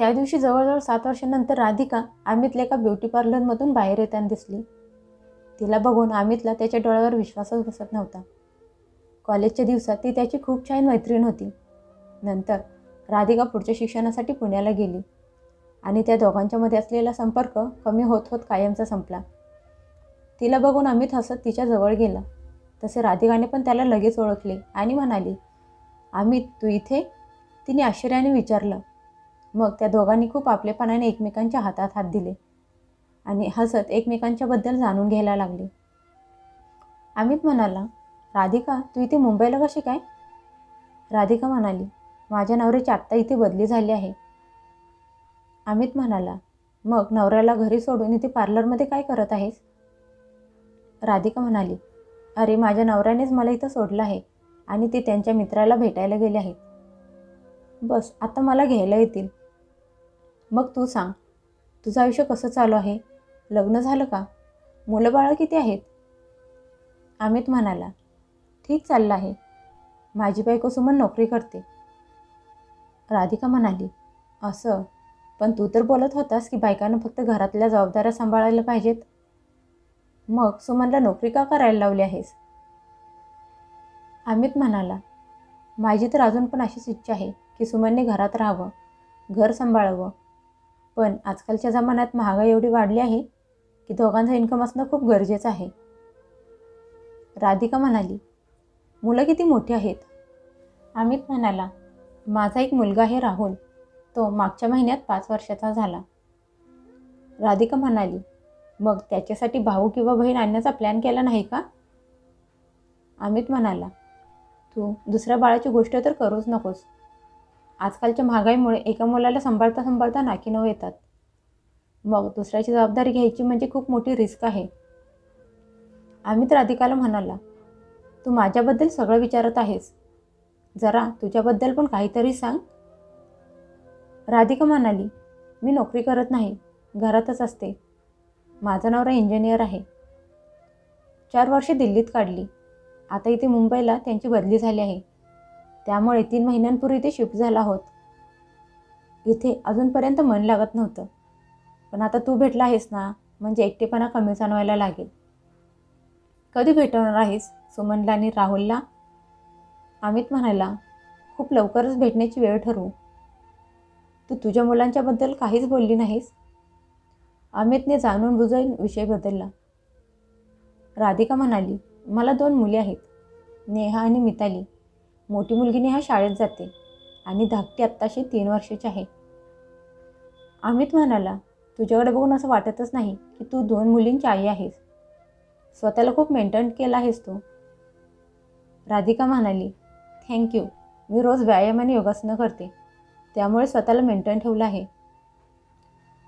त्या दिवशी जवळजवळ सात वर्षानंतर राधिका अमितला एका ब्युटी पार्लरमधून बाहेर येताना दिसली. तिला बघून अमितला त्याच्या डोळ्यावर विश्वासच बसत नव्हता. कॉलेजच्या दिवसात ती त्याची खूप छान मैत्रीण होती. नंतर राधिका पुढच्या शिक्षणासाठी पुण्याला गेली आणि त्या दोघांच्यामध्ये असलेला संपर्क कमी होत होत कायमचा संपला. तिला बघून अमित हसत तिच्या जवळ गेला. तसे राधिकाने पण त्याला लगेच ओळखले आणि म्हणाली अमित तू इथे? तिने आश्चर्याने विचारलं. मग त्या दोघांनी खूप आपलेपणाने एकमेकांच्या हातात हात दिले आणि हसत एकमेकांच्याबद्दल जाणून घ्यायला लागले. अमित म्हणाला राधिका तू इथे मुंबईला कशी काय? राधिका म्हणाली माझ्या नवऱ्याची आत्ता इथे बदली झाली आहे. अमित म्हणाला मग नवऱ्याला घरी सोडून इथे पार्लरमध्ये काय करत आहेस? राधिका म्हणाली अरे माझ्या नवऱ्यानेच मला इथं सोडलं आहे आणि ते त्यांच्या मित्राला भेटायला गेले आहेत. बस आता मला घ्यायला येतील. मग तू सांग तुझं आयुष्य कसं चालू आहे? लग्न झालं का? मुलं बाळं किती आहेत? अमित म्हणाला ठीक चाललं आहे. माझी बायको सुमन नोकरी करते. राधिका म्हणाली असं? पण तू तर बोलत होतास की बायकांना फक्त घरातल्या जबाबदाऱ्या सांभाळायला पाहिजेत. मग सुमनला नोकरी का करायला लावली आहेस? अमित म्हणाला माझी तर अजून पण अशीच इच्छा आहे की सुमनने घरात राहावं घर सांभाळावं. पण आजकालच्या जमान्यात महागाई एवढी वाढली आहे की दोघांचं इन्कम असणं खूप गरजेचं आहे. राधिका म्हणाली मुलं किती मोठी आहेत. अमित म्हणाला माझा एक मुलगा आहे राहुल. तो मागच्या महिन्यात पाच वर्षाचा झाला. राधिका म्हणाली मग त्याच्यासाठी भाऊ किंवा बहीण आणण्याचा प्लॅन केला नाही का? अमित म्हणाला तू दुसऱ्या बाळाची गोष्ट तर करूच नकोस. आजकालच्या महागाईमुळे एका मुलाला सांभाळता सांभाळता नाकीनव येतात. मग दुसऱ्याची जबाबदारी घ्यायची म्हणजे खूप मोठी रिस्क आहे. अमित राधिकाला म्हणाला तू माझ्याबद्दल सगळं विचारत आहेस. जरा तुझ्याबद्दल पण काहीतरी सांग. राधिका म्हणाली मी नोकरी करत नाही घरातच असते. माझा नवरा इंजिनियर आहे. चार वर्षे दिल्लीत काढली. आता इथे मुंबईला त्यांची बदली झाली आहे. त्यामुळे तीन महिन्यांपूर्वी इथे शिफ्ट झाला आहोत इथे अजूनपर्यंत मन लागत नव्हतं. पण आता तू भेटला आहेस ना म्हणजे एकटेपणा कमी जाणवायला लागेल. कधी भेटवणार आहेस? सुमनला आणि राहुलला? अमित म्हणाला खूप लवकरच भेटण्याची वेळ ठरवू. तू तुझ्या मुलांच्याबद्दल काहीच बोलली नाहीस? अमितने जाणून बुजून विषय बदलला. राधिका म्हणाली मला दोन मुली आहेत नेहा आणि मिताली. मोठी मुलगी नेहा शाळेत जाते आणि धाकटी आत्ताशी तीन वर्षाची आहे. अमित म्हणाला तुझ्याकडे बघून असं वाटतच नाही की तू दोन मुलींची आई आहेस. स्वतःला खूप मेंटेन केला आहेस तू. राधिका म्हणाली थँक्यू मी रोज व्यायाम आणि योगासनं करते. त्यामुळे स्वतःला मेंटेन ठेवलं आहे.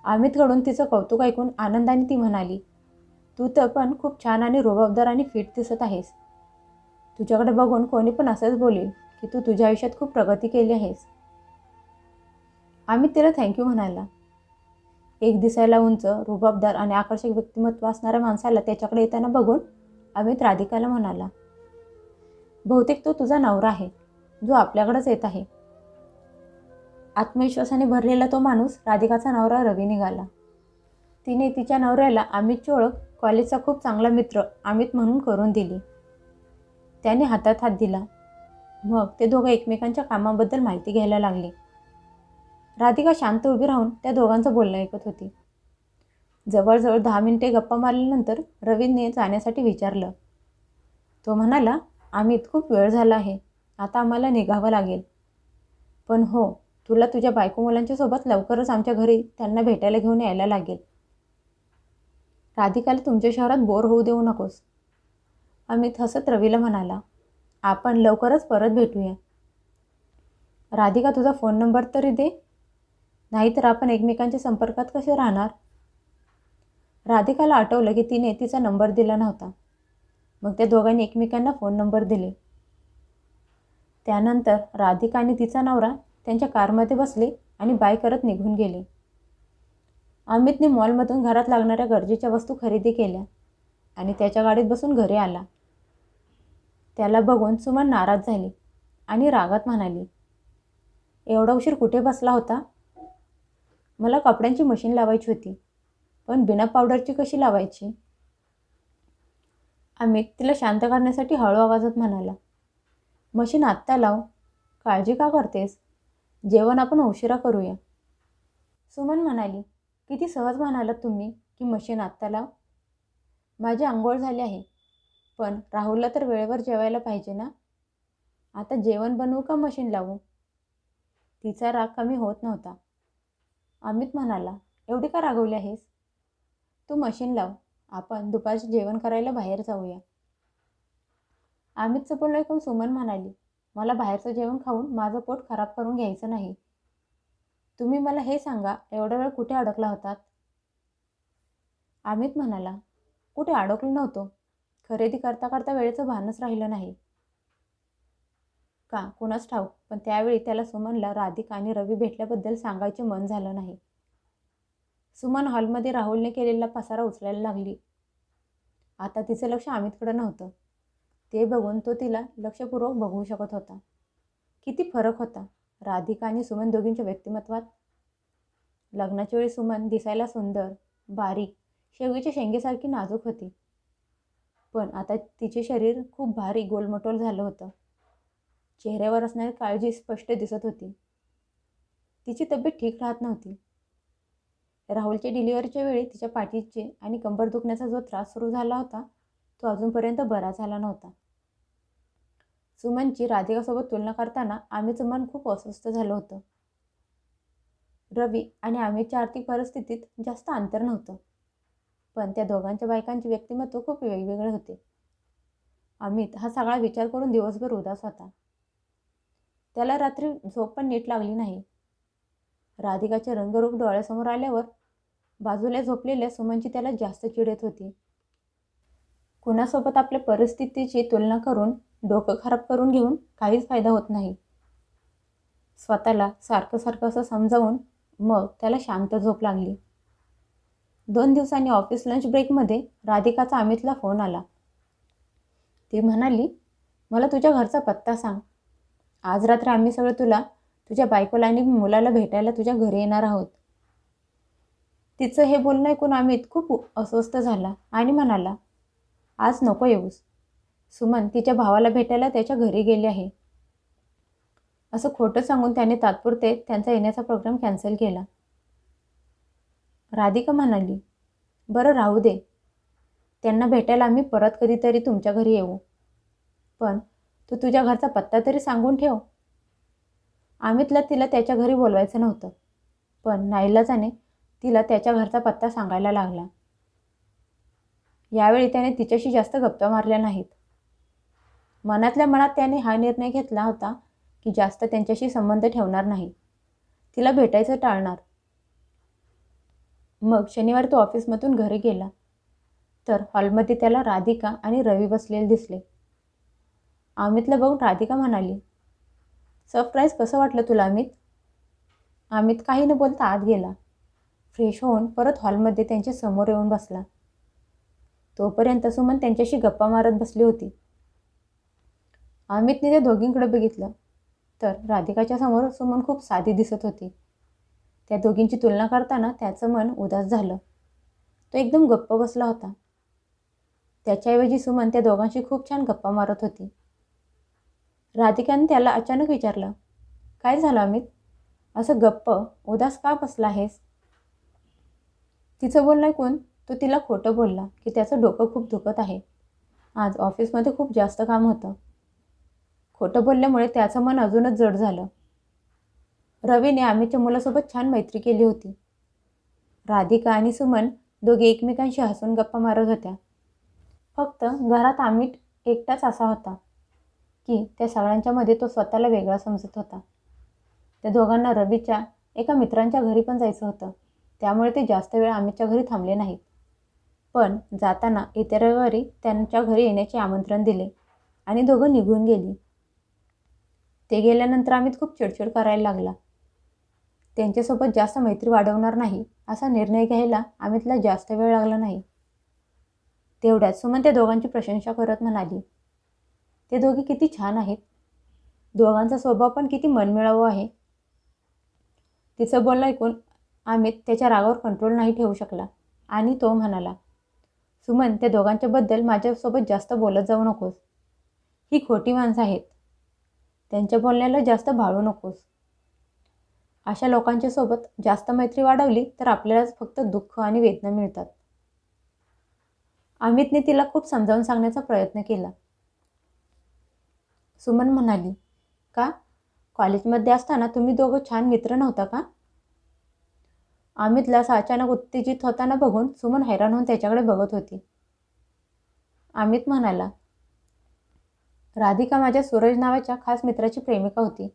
अमितकडून तिचं कौतुक ऐकून आनंदाने ती म्हणाली तू तर पण खूप छान आणि रुबाबदार आणि फिट दिसत आहेस. तुझ्याकडे बघून कोणी पण असंच बोलेल की तू तुझ्या आयुष्यात खूप प्रगती केली आहेस. अमित तिला थँक्यू म्हणाला एक दिसायला उंच रुबाबदार आणि आकर्षक व्यक्तिमत्व असणाऱ्या माणसाला त्याच्याकडे येताना बघून अमित राधिकाला म्हणाला बहुतेक तो तुझा नवरा आहे जो आपल्याकडेच येत आहे. आत्मविश्वासाने भरलेला तो माणूस राधिकाचा नवरा रवी निघाला. तिने तिच्या नवऱ्याला अमितची ओळख कॉलेजचा खूप चांगला मित्र अमित म्हणून करून दिली. त्याने हातात हात दिला. मग ते दोघं एकमेकांच्या कामाबद्दल माहिती घ्यायला लागले. राधिका शांत उभी राहून त्या दोघांचं बोलणं ऐकत होती. जवळजवळ दहा मिनिटे गप्पा मारल्यानंतर रवीने जाण्यासाठी विचारलं. तो म्हणाला अमित खूप वेळ झाला आहे आता आम्हाला निघावं लागेल. पण हो तुला तुझ्या बायको मुलांच्या सोबत लवकरच आमच्या घरी त्यांना भेटायला घेऊन यायला लागेल. राधिकाला तुमच्या शहरात बोर होऊ देऊ नकोस. अमित हसत रवीला म्हणाला आपण लवकरच परत भेटूया. राधिका तुझा फोन नंबर तरी दे. नाहीतर आपण एकमेकांच्या संपर्कात कसे राहणार? राधिकाला आठवलं की तिने तिचा नंबर दिला नव्हता. मग त्या दोघांनी एकमेकांना फोन नंबर दिले. त्यानंतर राधिका आणि तिचा नवरा त्यांच्या कारमध्ये बसले आणि बाय करत निघून गेले. अमितने मॉलमधून घरात लागणाऱ्या गरजेच्या वस्तू खरेदी केल्या आणि त्याच्या गाडीत बसून घरी आला. त्याला बघून सुमन नाराज झाली आणि रागात म्हणाली एवढा उशीर कुठे बसला होता? मला कपड्यांची मशीन लावायची होती पण बिना पावडरची कशी लावायची? अमित तिला शांत करण्यासाठी हळू आवाजात म्हणाला मशीन आत्ता लाव काळजी का करतेस? जेवण आपण उशिरा करूया. सुमन म्हणाली किती सहज म्हणालात तुम्ही की मशीन आत्ता लाव? माझी आंघोळ झाली आहे पण राहुलला तर वेळेवर जेवायला पाहिजे ना? आता जेवण बनवू का मशीन लावू? तिचा राग कमी होत नव्हता. अमित म्हणाला एवढी का रागवली आहेस? तू मशीन लाव. आपण दुपारचे जेवण करायला बाहेर जाऊया. अमितचं बोलणं ऐकून सुमन म्हणाली मला बाहेरचं जेवण खाऊन माझं पोट खराब करून घ्यायचं नाही. तुम्ही मला हे सांगा एवढा वेळ कुठे अडकला होतात? अमित म्हणाला कुठे अडकलो नव्हतो. खरेदी करता करता वेळेचं भानच राहिलं नाही. का? कुणाच ठाऊक. पण त्यावेळी त्याला सुमनला राधिका आणि रवी भेटल्याबद्दल सांगायचे मन झालं नाही. सुमन हॉलमध्ये राहुलने केलेला पसारा उचलायला लागली. आता तिचं लक्ष अमितकडं नव्हतं. ते बघून तो तिला लक्षपूर्वक बघू शकत होता. किती फरक होता. राधिका आणि सुमन दोघींच्या व्यक्तिमत्वात. लग्नाच्या वेळी सुमन दिसायला सुंदर बारीक शेवगीच्या शेंगेसारखी नाजूक होती. पण आता तिचे शरीर खूप भारी गोलमटोल झालं होतं. चेहऱ्यावर असणारी काळजी स्पष्ट दिसत होती. तिची तब्येत ठीक राहत नव्हती. राहुलच्या डिलिव्हरीच्या वेळी तिच्या पाठीचे आणि कंबर दुखण्याचा जो त्रास सुरू झाला होता तो अजूनपर्यंत बरा झाला नव्हता. सुमनची राधिकासोबत तुलना करताना आम्हीचं मन खूप अस्वस्थ झालं होतं. रवी आणि आम्हीच्या आर्थिक परिस्थितीत जास्त अंतर नव्हतं. पण त्या दोघांच्या बायकांचे व्यक्तिमत्व खूप वेगवेगळे होते. अमित हा सगळा विचार करून दिवसभर उदास होता. त्याला रात्री झोप पण नीट लागली नाही. राधिकाचे रंगरूप डोळ्यासमोर आल्यावर बाजूला झोपलेल्या सुमनची त्याला जास्त चिड येत होती. कुणासोबत आपल्या परिस्थितीची तुलना करून डोकं खराब करून घेऊन काहीच फायदा होत नाही. स्वतःला सारखं सारखं असं समजावून मग त्याला शांत झोप लागली. दोन दिवसांनी ऑफिस लंच ब्रेकमध्ये राधिकाचा अमितला फोन आला. ती म्हणाली मला तुझ्या घरचा पत्ता सांग. आज रात्र आम्ही सगळं तुला तुझ्या बायकोला आणि मुलाला भेटायला तुझ्या घरी येणार आहोत. तिचं हे बोलणं ऐकून अमित खूप अस्वस्थ झाला आणि म्हणाला आज नको येऊस. सुमन तिच्या भावाला भेटायला त्याच्या घरी गेली आहे. असं खोटं सांगून त्याने तात्पुरते त्यांचा येण्याचा प्रोग्राम कॅन्सल केला. राधिका म्हणाली बरं राहू दे. त्यांना भेटायला आम्ही परत कधीतरी तुमच्या घरी येऊ. पण तू तुझ्या घरचा पत्ता तरी सांगून ठेव. अमितला तिला त्याच्या घरी बोलवायचं नव्हतं पण नाईलाजाने तिला त्याच्या घरचा पत्ता सांगायला लागला. यावेळी त्याने तिच्याशी जास्त गप्पा मारल्या नाहीत. मनातल्या मनात त्याने हा निर्णय घेतला होता की जास्त त्यांच्याशी संबंध ठेवणार नाही. तिला भेटायचं टाळणार मग शनिवारी तो ऑफिसमधून घरी गेला. तर हॉलमध्ये त्याला राधिका आणि रवी बसलेले दिसले. अमितला बघून राधिका म्हणाली सरप्राईज कसं वाटलं तुला अमित? अमित काही न बोलता आत गेला. फ्रेश होऊन परत हॉलमध्ये त्यांच्यासमोर येऊन बसला. तोपर्यंत सुमन त्यांच्याशी गप्पा मारत बसली होती. अमितने त्या दोघींकडे बघितलं. तर राधिकाच्या समोर सुमन खूप साधी दिसत होती. त्या दोघींची तुलना करताना त्याचं मन उदास झालं. तो एकदम गप्प बसला होता. त्याच्याऐवजी सुमन त्या दोघांशी खूप छान गप्पा मारत होती. राधिकाने त्याला अचानक विचारलं काय झालं अमित? असं गप्प उदास का बसला आहेस? तिचं बोलणं ऐकून तो तिला खोटं बोलला की त्याचं डोकं खूप दुखत आहे. आज ऑफिसमध्ये खूप जास्त काम होतं. खोटं बोलल्यामुळे त्याचं मन अजूनच जड झालं. रवीने आम्हीच्या मुलासोबत छान मैत्री केली होती. राधिका आणि सुमन दोघे एकमेकांशी हसून गप्पा मारत होत्या. फक्त घरात अमित एकटाच असा होता की त्या सगळ्यांच्या मध्ये तो स्वतःला वेगळा समजत होता. त्या दोघांना रवीच्या एका मित्रांच्या घरी पण जायचं होतं. त्यामुळे ते जास्त वेळ आमितच्या घरी थांबले नाहीत. पण जाताना येत्या रविवारी त्यांच्या घरी येण्याचे आमंत्रण दिले आणि दोघं निघून गेली. ते गेल्यानंतर आम्ही खूप चिडचिड करायला लागला. त्यांच्यासोबत जास्त मैत्री वाढवणार नाही असा निर्णय घ्यायला अमितला जास्त वेळ लागला नाही. तेवढ्यात सुमन त्या दोघांची प्रशंसा करत म्हणाली ते दोघे किती छान आहेत. दोघांचा स्वभाव पण किती मनमिळावू आहे. तिचं बोलणं ऐकून अमित त्याच्या रागावर कंट्रोल नाही ठेवू शकला आणि तो म्हणाला सुमन त्या दोघांच्याबद्दल माझ्यासोबत जास्त बोलत जाऊ नकोस. ही खोटी माणसं आहेत. त्यांच्या बोलण्याला जास्त भाळू नकोस. अशा लोकांच्या सोबत जास्त मैत्री वाढवली तर आपल्यालाच फक्त दुःख आणि वेदना मिळतात. अमितने तिला खूप समजावून सांगण्याचा प्रयत्न केला. सुमन म्हणाली का? कॉलेजमध्ये असताना तुम्ही दोघं छान मित्र नव्हता का? अमितला असं अचानक उत्तेजित होताना बघून सुमन हैराण होऊन त्याच्याकडे बघत होती. अमित म्हणाला राधिका माझ्या सूरज नावाच्या खास मित्राची प्रेमिका होती.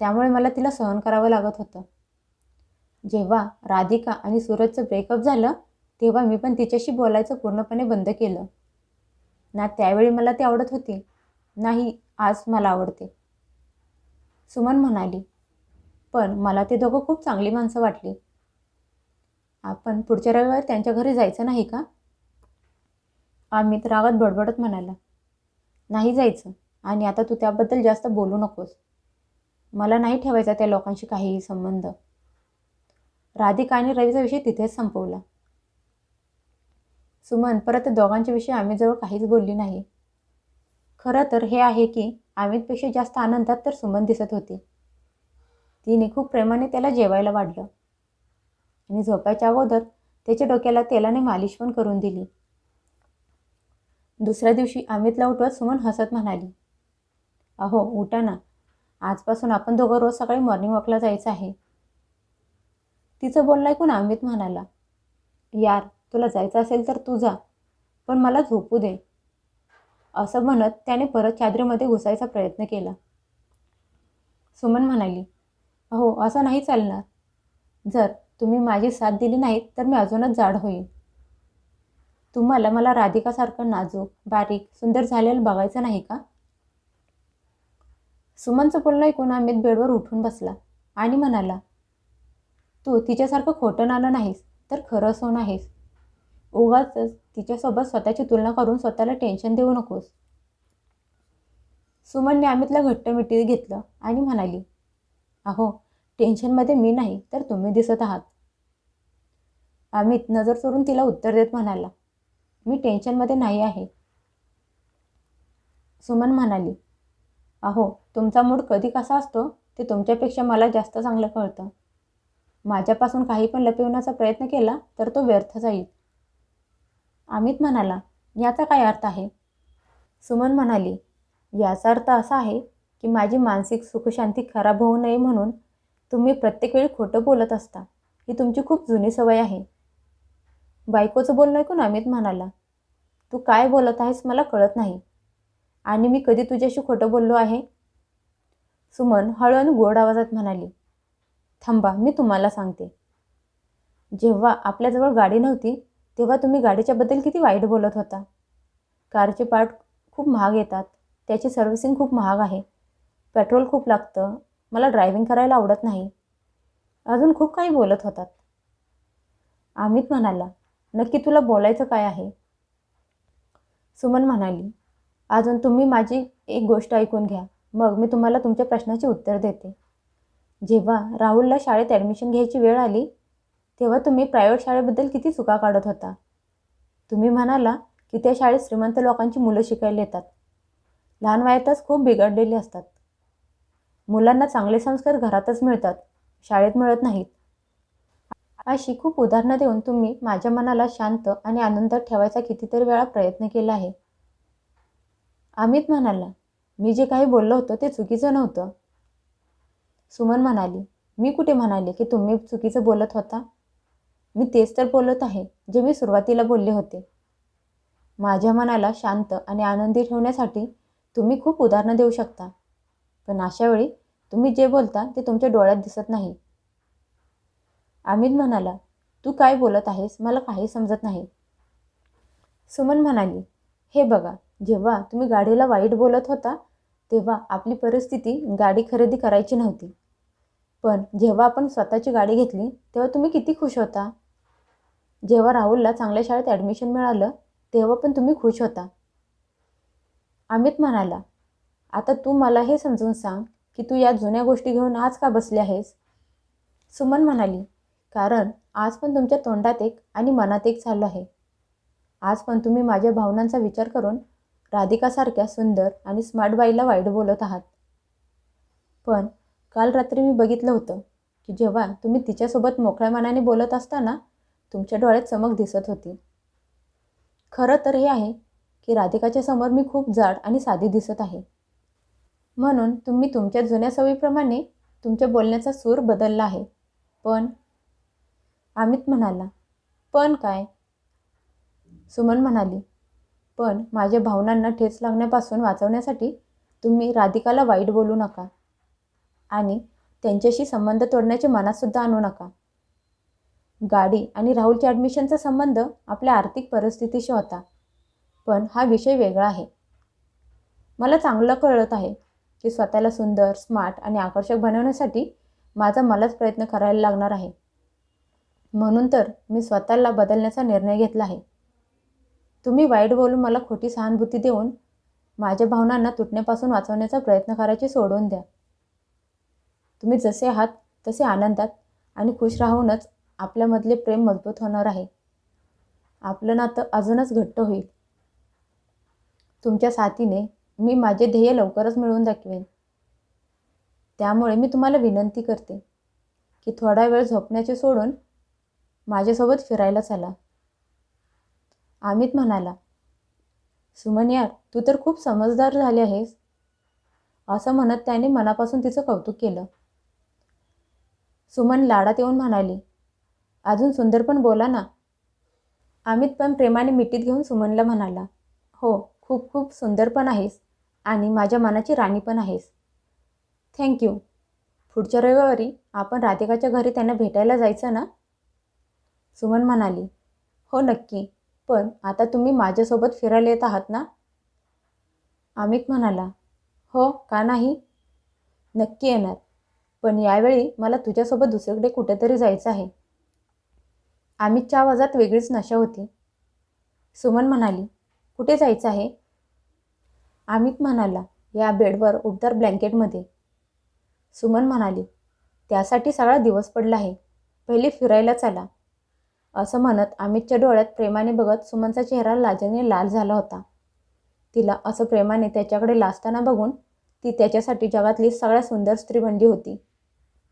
त्यामुळे मला तिला सहन करावं लागत होतं. जेव्हा राधिका आणि सूरजचं ब्रेकअप झालं तेव्हा मी पण तिच्याशी बोलायचं पूर्णपणे बंद केलं. ना त्यावेळी मला ती आवडत होती नाही आज मला आवडते. सुमन म्हणाली पण मला ते दोघं खूप चांगली माणसं वाटली. आपण पुढच्या रविवारी त्यांच्या घरी जायचं नाही का? अमित रागात बडबडत म्हणाला नाही जायचं आणि आता तू त्याबद्दल जास्त बोलू नकोस. मला नाही ठेवायचा त्या लोकांशी काहीही संबंध. राधिका आणि रवीचा विषय तिथेच संपवला. सुमन परत दोघांच्या विषयी अमितजवळ काहीच बोलली नाही. खरं तर हे आहे की अमितपेक्षा जास्त आनंदात तर सुमन दिसत होती. तिने खूप प्रेमाने त्याला जेवायला वाढलं. आणि झोपायच्या अगोदर त्याच्या डोक्याला तेलाने मालिश पण करून दिली. दुसऱ्या दिवशी अमितला उठवत सुमन हसत म्हणाली अहो उठा ना. आजपासून आपण दोघं रोज सकाळी मॉर्निंग वॉकला जायचं आहे. तिचं बोलणं ऐकून अमित म्हणाला यार तुला जायचं असेल तर तू जा पण मला झोपू दे. असं म्हणत त्याने परत चादरीमध्ये घुसायचा प्रयत्न केला. सुमन म्हणाली अहो असं नाही चालणार. जर तुम्ही माझी साथ दिली नाहीत तर मी अजूनच जाड होईल तुम्हाला मला राधिकासारखं नाजूक बारीक सुंदर झालेलं बघायचं नाही का? सुमनचं बोलणं ऐकून अमित बेडवर उठून बसला आणि म्हणाला तू तिच्यासारखं खोटं नाणं नाहीस तर खरं सोन आहेस उगाच तिच्यासोबत स्वतःची तुलना करून स्वतःला टेन्शन देऊ नकोस. सुमनने अमितला घट्ट मिठी घेतलं आणि म्हणाली अहो टेन्शनमध्ये मी नाही तर तुम्ही दिसत आहात. अमित नजर सोडून तिला उत्तर देत म्हणाला मी टेन्शनमध्ये नाही आहे. सुमन म्हणाली अहो तुमचा मूड कधी कसा असतो ते तुमच्यापेक्षा मला जास्त चांगलं कळतं. माझ्यापासून काही पण लपविण्याचा प्रयत्न केला तर तो व्यर्थ जाईल. अमित म्हणाला याचा काय अर्थ आहे? सुमन म्हणाली याचा अर्थ असा आहे की माझी मानसिक सुखशांती खराब होऊ नये म्हणून तुम्ही प्रत्येक वेळी खोटं बोलत असता. ही तुमची खूप जुनी सवय आहे. बायकोचं बोलणं ऐकून अमित म्हणाला तू काय बोलत आहेस मला कळत नाही. आणि मी कधी तुझ्याशी खोटं बोललो आहे? सुमन हळू आणि गोड आवाजात म्हणाली थांबा मी तुम्हाला सांगते. जेव्हा आपल्याजवळ गाडी नव्हती तेव्हा तुम्ही गाडीच्याबद्दल किती वाईट बोलत होता. कारचे पार्ट खूप महाग येतात त्याची सर्व्हिसिंग खूप महाग आहे. पेट्रोल खूप लागतं मला ड्रायव्हिंग करायला आवडत नाही. अजून खूप काही बोलत होतात. अमित म्हणाला नक्की तुला बोलायचं काय आहे? सुमन म्हणाली अजून तुम्ही माझी एक गोष्ट ऐकून घ्या. मग मी तुम्हाला तुमच्या प्रश्नाचे उत्तर देते. जेव्हा राहुलला शाळेत ॲडमिशन घ्यायची वेळ आली तेव्हा तुम्ही प्रायव्हेट शाळेबद्दल किती चुका काढत होता? तुम्ही म्हणाला की त्या शाळेत श्रीमंत लोकांची मुलं शिकायला येतात. लहान वयातच खूप बिघडलेली असतात. मुलांना चांगले संस्कार घरातच मिळतात शाळेत मिळत नाहीत. अशी खूप उदाहरणं देऊन तुम्ही माझ्या मनाला शांत आणि आनंदात ठेवायचा कितीतरी वेळा प्रयत्न केला आहे. अमित म्हणाला मी जे काही बोललो होतं ते चुकीचं नव्हतं. सुमन म्हणाली मी कुठे म्हणाले की तुम्ही चुकीचं बोलत होता? मी तेच तर बोलत आहे जे मी सुरुवातीला बोलले होते. माझ्या मनाला शांत आणि आनंदी ठेवण्यासाठी तुम्ही खूप उदाहरणं देऊ शकता पण अशावेळी तुम्ही जे बोलता ते तुमच्या डोळ्यात दिसत नाही. अमित म्हणाला तू काय बोलत आहेस? मला काही समजत नाही. सुमन म्हणाली हे बघा जेव्हा तुम्ही गाडीला वाईट बोलत होता तेव्हा आपली परिस्थिती गाडी खरेदी करायची नव्हती. पण जेव्हा आपण स्वतःची गाडी घेतली तेव्हा तुम्ही किती खुश होता? जेव्हा राहुलला चांगल्या शाळेत ॲडमिशन मिळालं तेव्हा पण तुम्ही खुश होता. अमित म्हणाला आता तू मला हे समजून सांग की तू या जुन्या गोष्टी घेऊन आज का बसले आहेस? सुमन म्हणाली कारण आज पण तुमच्या तोंडात एक आणि मनात एक चालू आहे. आज पण तुम्ही माझ्या भावनांचा विचार करून राधिकासारख्या सुंदर आणि स्मार्ट बाईला वाईट बोलत आहात. पण काल रात्री मी बघितलं होतं की जेव्हा तुम्ही तिच्यासोबत मोकळ्या मनाने बोलत असताना तुमच्या डोळ्यात चमक दिसत होती. खरं तर हे आहे की राधिकाच्या समोर मी खूप जाड आणि साधी दिसत आहे. म्हणून तुम्ही तुमच्या जुन्या सवयीप्रमाणे तुमच्या बोलण्याचा सूर बदलला आहे. पण अमित म्हणाला पण काय? सुमन म्हणाली पण माझ्या भावनांना ठेच लागण्यापासून वाचवण्यासाठी तुम्ही राधिकाला वाईट बोलू नका आणि त्यांच्याशी संबंध तोडण्याचे मनातसुद्धा आणू नका. गाडी आणि राहुलच्या ॲडमिशनचा संबंध आपल्या आर्थिक परिस्थितीशी होता पण हा विषय वेगळा आहे. मला चांगलं कळत आहे की स्वतःला सुंदर स्मार्ट आणि आकर्षक बनवण्यासाठी माझा मलाच प्रयत्न करायला लागणार आहे. म्हणून तर मी स्वतःला बदलण्याचा निर्णय घेतला आहे. तुम्ही वाईट बोलून मला खोटी सहानुभूती देऊन माझ्या भावनांना तुटण्यापासून वाचवण्याचा प्रयत्न करायचे सोडून द्या. तुम्ही जसे आहात तसे आनंदात आणि खुश राहूनच आपल्यामधले प्रेम मजबूत होणार आहे. आपलं नातं अजूनच घट्ट होईल. तुमच्या साथीने मी माझे ध्येय लवकरच मिळवून दाखवेन. त्यामुळे मी तुम्हाला विनंती करते की थोडा वेळ झोपण्याचे सोडून माझ्यासोबत फिरायला चला. अमित म्हणाला सुमन यार तू तर खूप समजदार झाले आहेस. असं म्हणत त्याने मनापासून तिचं कौतुक केलं. सुमन लाडात येऊन म्हणाली अजून सुंदर पण बोला ना. अमित पण प्रेमाने मिठीत घेऊन सुमनला म्हणाला हो खूप खूप सुंदर पण आहेस आणि माझ्या मनाची राणी पण आहेस. थँक्यू पुढच्या रविवारी आपण राधिकाच्या घरी त्यांना भेटायला जायचं ना? सुमन म्हणाली हो नक्की. पण आता तुम्ही माझ्यासोबत फिरायला येत आहात ना? अमित म्हणाला हो का नाही? नक्की येणार. पण यावेळी मला तुझ्यासोबत दुसरीकडे कुठेतरी जायचं आहे. अमितच्या आवाजात वेगळीच नशा होती. सुमन म्हणाली कुठे जायचं आहे? अमित म्हणाला या बेडवर उबदार ब्लँकेटमध्ये. सुमन म्हणाली त्यासाठी सगळा दिवस पडला आहे. पहिले फिरायला चला. असं म्हणत अमितच्या डोळ्यात प्रेमाने बघत सुमनचा चेहरा लाजेने लाल झाला होता. तिला असं प्रेमाने त्याच्याकडे लाजताना बघून ती त्याच्यासाठी जगातली सगळ्यात सुंदर स्त्री बनली होती.